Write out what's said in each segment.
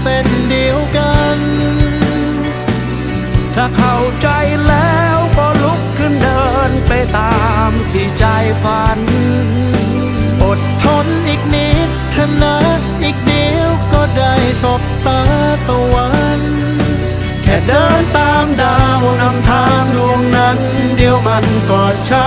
เส้นเดียวกัน ถ้าเข้าใจแล้วก็ลุกขึ้นเดินไปตามที่ใจฝัน อดทนอีกนิดเถอะนะอีกเดียวก็ได้สบตาตะวันแค่เดินตามดาวนำทางดวงนั้น เดียวมันก็ช้า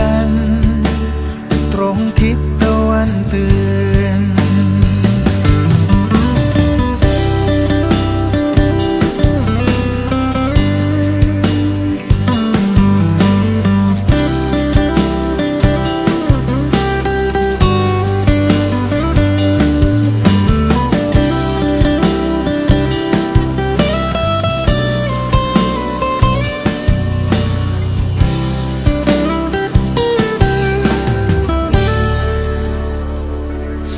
น